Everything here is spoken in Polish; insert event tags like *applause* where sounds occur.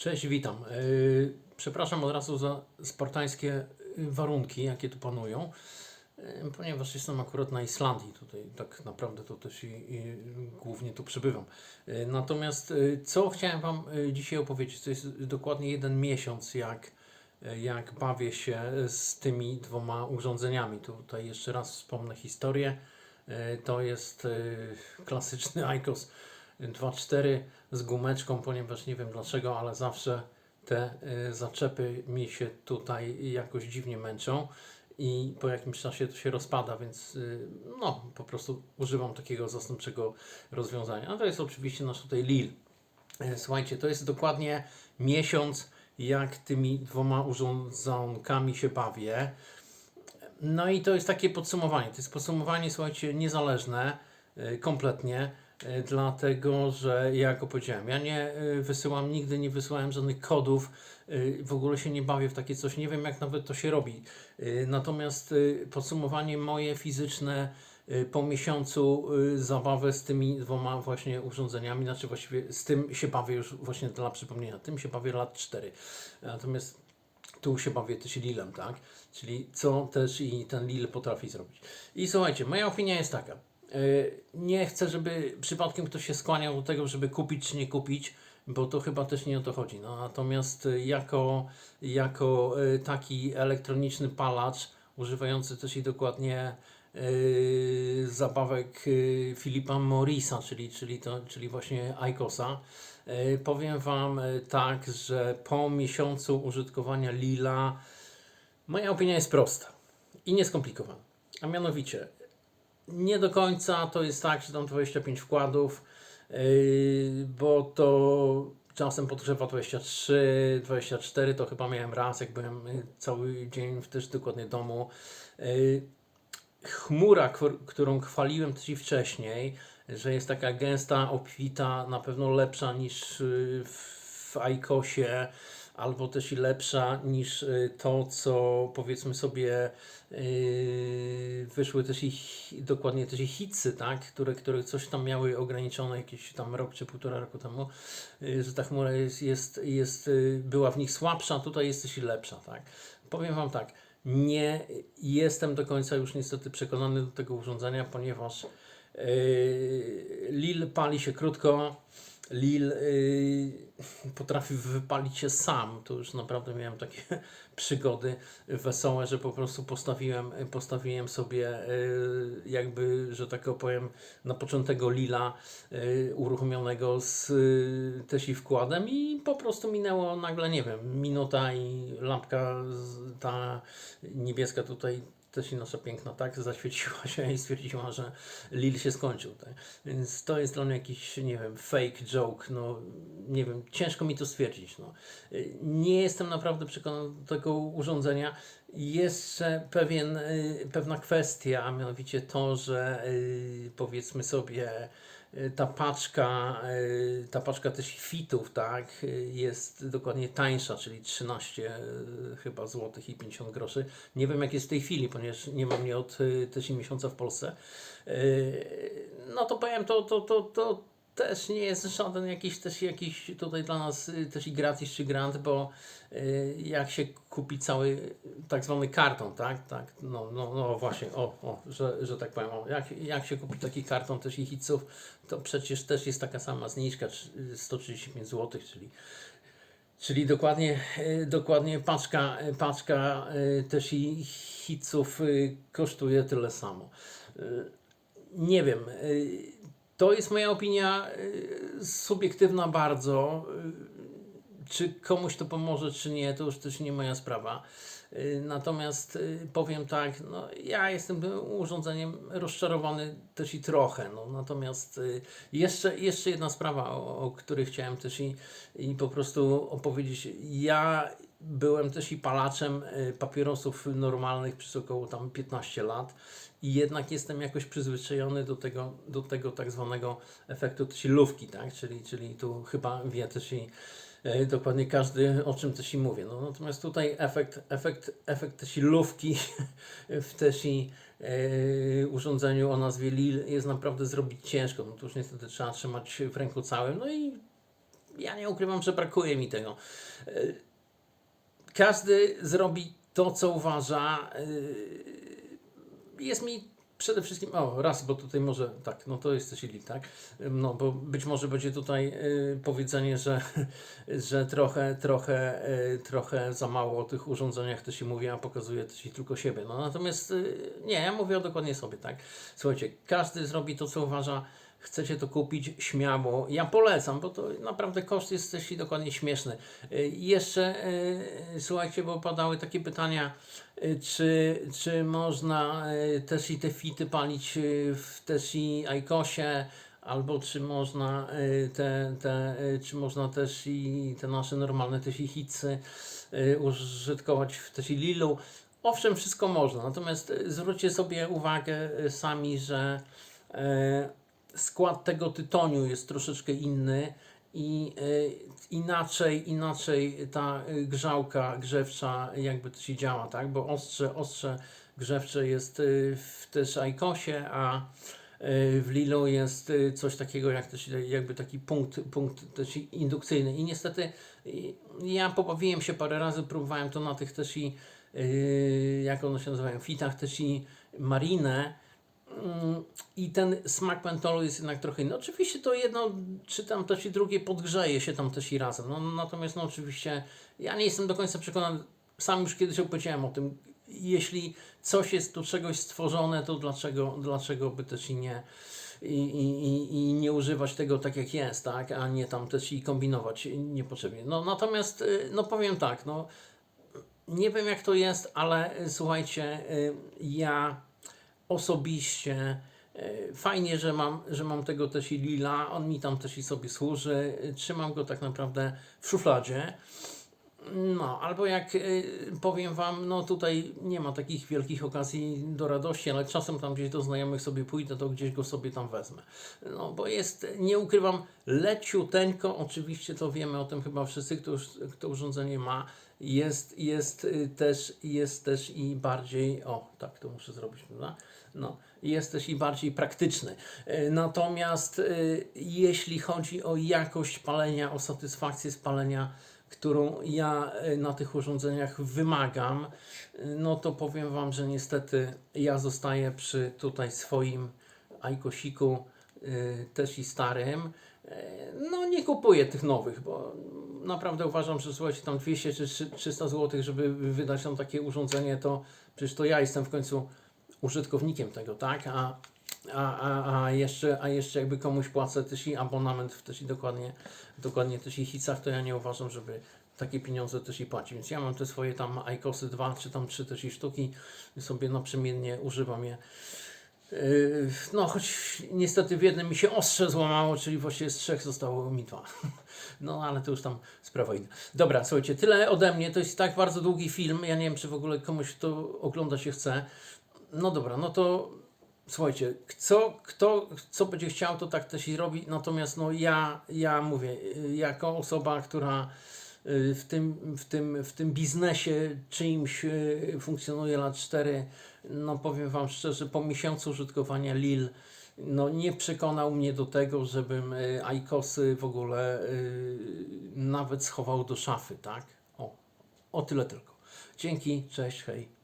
Cześć, witam. Yy, Przepraszam od razu za spartańskie warunki, jakie tu panują, yy, ponieważ jestem akurat na Islandii. Tutaj tak naprawdę to też i, i głównie tu przebywam. Yy, Natomiast co chciałem Wam dzisiaj opowiedzieć, to jest dokładnie jeden miesiąc, jak, jak bawię się z tymi dwoma urządzeniami. Tutaj jeszcze raz wspomnę historię. To jest klasyczny ICOS 2.4 z gumeczką, ponieważ nie wiem dlaczego, ale zawsze te y, zaczepy mi się tutaj jakoś dziwnie męczą i po jakimś czasie to się rozpada, więc y, no po prostu używam takiego zastępczego rozwiązania. A to jest oczywiście nasz tutaj Lil. Y, Słuchajcie, to jest dokładnie miesiąc, jak tymi dwoma urządzonkami się bawię. No i to jest takie podsumowanie. To jest podsumowanie, słuchajcie, niezależne kompletnie, dlatego że jak opowiedziałem, ja nie y, wysyłam, nigdy nie wysyłałem żadnych kodów, y, w ogóle się nie bawię w takie coś, nie wiem jak nawet to się robi. Natomiast podsumowanie moje fizyczne po miesiącu zabawy z tymi dwoma właśnie urządzeniami, znaczy właściwie z tym się bawię już właśnie dla przypomnienia, tym się bawię lat 4. Natomiast tu się bawię też Lilem, tak? Czyli co też i ten Lil potrafi zrobić. I słuchajcie, moja opinia jest taka. Yy, Nie chcę, żeby przypadkiem ktoś się skłaniał do tego, żeby kupić czy nie kupić, bo to chyba też nie o to chodzi. No, natomiast y, jako, jako y, taki elektroniczny palacz, używający też i dokładnie yy, zabawek Filipa Morrisa, czyli, czyli, to, czyli właśnie Icosa, yy, powiem Wam tak, że po miesiącu użytkowania Lila moja opinia jest prosta i nieskomplikowana. A mianowicie, nie do końca to jest tak, że tam 25 wkładów, yy, bo to czasem podgrzewa 23, 24, to chyba miałem raz, jak byłem yy, cały dzień w też dokładnie domu. Yy, chmura, którą chwaliłem też i wcześniej, że jest taka gęsta, obfita, na pewno lepsza niż yy, w iCosie, albo też i lepsza niż y, to, co powiedzmy sobie yy, wyszły też i hi- dokładnie też i hitsy, tak? które, które coś tam miały ograniczone jakiś tam rok czy półtora roku temu, yy, że ta chmura jest, jest, jest, yy, była w nich słabsza, tutaj jest też i lepsza. Tak? Powiem Wam tak, nie jestem do końca już niestety przekonany do tego urządzenia, ponieważ yy, Lil pali się krótko, Lil yy, potrafi wypalić się sam. To już naprawdę miałem takie *laughs* przygody wesołe, że po prostu postawiłem, postawiłem sobie yy, jakby, że tak opowiem, na początek Lila yy, uruchomionego z yy, też i wkładem i po prostu minęło nagle, nie wiem, minuta i lampka ta niebieska tutaj też i nasza piękna, tak, zaświeciła się i stwierdziła, że Lil się skończył, tak. Więc to jest dla mnie jakiś, nie wiem, fake joke, no nie wiem, ciężko mi to stwierdzić, no. Nie jestem naprawdę przekonany do tego urządzenia. Jeszcze pewien, y, pewna kwestia, a mianowicie to, że y, powiedzmy sobie ta paczka, y, ta paczka też fitów, tak, y, jest dokładnie tańsza, czyli 13 y, chyba złotych i 50 groszy. Nie wiem jak jest w tej chwili, ponieważ nie mam mnie od też i miesiąca w Polsce. No to powiem, to, to, to, to też nie jest żaden jakiś też jakiś tutaj dla nas y, też i gratis czy grant, bo y, jak się kupi cały tak zwany karton, tak? tak no, no, no właśnie, o, o że, że tak powiem, o, jak, jak się kupi taki karton też i hitsów, to przecież też jest taka sama zniżka, trzy- 135 zł, czyli Czyli dokładnie, y, dokładnie paczka, paczka też i hitsów kosztuje tyle samo. Nie wiem, to jest moja opinia y, subiektywna bardzo. Y, Czy komuś to pomoże, czy nie, to już też nie moja sprawa. Y, Natomiast y, powiem tak, no, ja jestem urządzeniem rozczarowany też i trochę. No, natomiast y, jeszcze, jeszcze jedna sprawa, o, o której chciałem też i, i po prostu opowiedzieć. Ja byłem też i palaczem papierosów normalnych przez około tam 15 lat i jednak jestem jakoś przyzwyczajony do tego, do tego tak zwanego efektu lufki, tak? Czyli, czyli tu chyba wie też i dokładnie każdy o czym też i mówię. No, natomiast tutaj efekt, efekt, efekt też i lufki *laughs* w też i e, urządzeniu o nazwie Lil jest naprawdę zrobić ciężko. No już niestety trzeba trzymać w ręku całym. No i ja nie ukrywam, że brakuje mi tego. E, Każdy zrobi to, co uważa. E, Jest mi przede wszystkim, o raz, bo tutaj może, tak, no to jest też Lil, tak? No bo być może będzie tutaj e, powiedzenie, że, *laughs* że trochę, trochę, e, trochę za mało o tych urządzeniach też się mówi, a pokazuje też i tylko siebie. No natomiast e, nie, ja mówię dokładnie sobie, tak? Słuchajcie, każdy zrobi to, co uważa, chcecie to kupić śmiało. Ja polecam, bo to naprawdę koszt jest też i dokładnie śmieszny. Y, Jeszcze y, słuchajcie, bo padały takie pytania, y, czy, czy można też i te fity palić w też i Aikosie, albo czy można te, te, czy można też i te nasze normalne też i hitsy użytkować w też i Lilu. Owszem, wszystko można, natomiast zwróćcie sobie uwagę sami, że skład tego tytoniu jest troszeczkę inny i y, inaczej, inaczej ta y, grzałka grzewcza jakby to się działa, tak? Bo ostrze, ostrze grzewcze jest y, w też Aikosie, a w Lilu jest coś takiego jak też jakby taki punkt, punkt też indukcyjny i niestety ja pobawiłem się parę razy, próbowałem to na tych też i jak one się nazywają, fitach też i marinę i ten smak mentolu jest jednak trochę inny. Oczywiście to jedno, czy tam też i drugie podgrzeje się tam też i razem. No, natomiast no oczywiście ja nie jestem do końca przekonany, sam już kiedyś opowiedziałem o tym, jeśli coś jest do czegoś stworzone, to dlaczego, dlaczego by też i nie i, i- i nie używać tego tak jak jest, tak, a nie tam też i kombinować niepotrzebnie. No natomiast y, no powiem tak, no nie wiem jak to jest, ale y, słuchajcie, y, ja osobiście. e, Fajnie, że mam, że mam tego też i lila, on mi tam też i sobie służy. e, Trzymam go tak naprawdę w szufladzie. No, albo jak e, powiem Wam, no tutaj nie ma takich wielkich okazji do radości, ale czasem tam gdzieś do znajomych sobie pójdę, to gdzieś go sobie tam wezmę. No, bo jest, nie ukrywam, leciuteńko, oczywiście to wiemy o tym chyba wszyscy, kto, kto urządzenie ma, jest, jest y, też, jest też i bardziej, o tak to muszę zrobić, prawda? No, jest też i bardziej praktyczny. Y, Natomiast y, jeśli chodzi o jakość palenia, o satysfakcję z palenia, którą ja y, na tych urządzeniach wymagam, y, no to powiem Wam, że niestety ja zostaję przy tutaj swoim Aikosiku, y, też i starym. No nie kupuję tych nowych, bo naprawdę uważam, że słuchajcie, tam 200 czy 300 zł, żeby wydać tam takie urządzenie, to przecież to ja jestem w końcu użytkownikiem tego, tak? A, a, a, a, jeszcze, a jeszcze jakby komuś płacę też i abonament w też i dokładnie, dokładnie też i hicach, to ja nie uważam, żeby takie pieniądze też i płacić. Więc ja mam te swoje tam Aikosy 2 czy tam 3 też i sztuki sobie naprzemiennie używam je. Yy, No, choć niestety w jednym mi się ostrze złamało, czyli właściwie z trzech zostało mi dwa. *laughs* No, ale to już tam sprawa inna. Dobra, słuchajcie, tyle ode mnie. To jest tak bardzo długi film. Ja nie wiem, czy w ogóle komuś to oglądać się chce. No dobra, no to słuchajcie, kto, kto co będzie chciał, to tak też i robi. Natomiast no ja, ja mówię, y, jako osoba, która y, w tym, w tym, w tym biznesie czyimś y, funkcjonuje lat 4, no powiem Wam szczerze, po miesiącu użytkowania Lil, no nie przekonał mnie do tego, żebym Aikosy w ogóle nawet schował do szafy, tak? O, o tyle tylko. Dzięki, cześć, hej.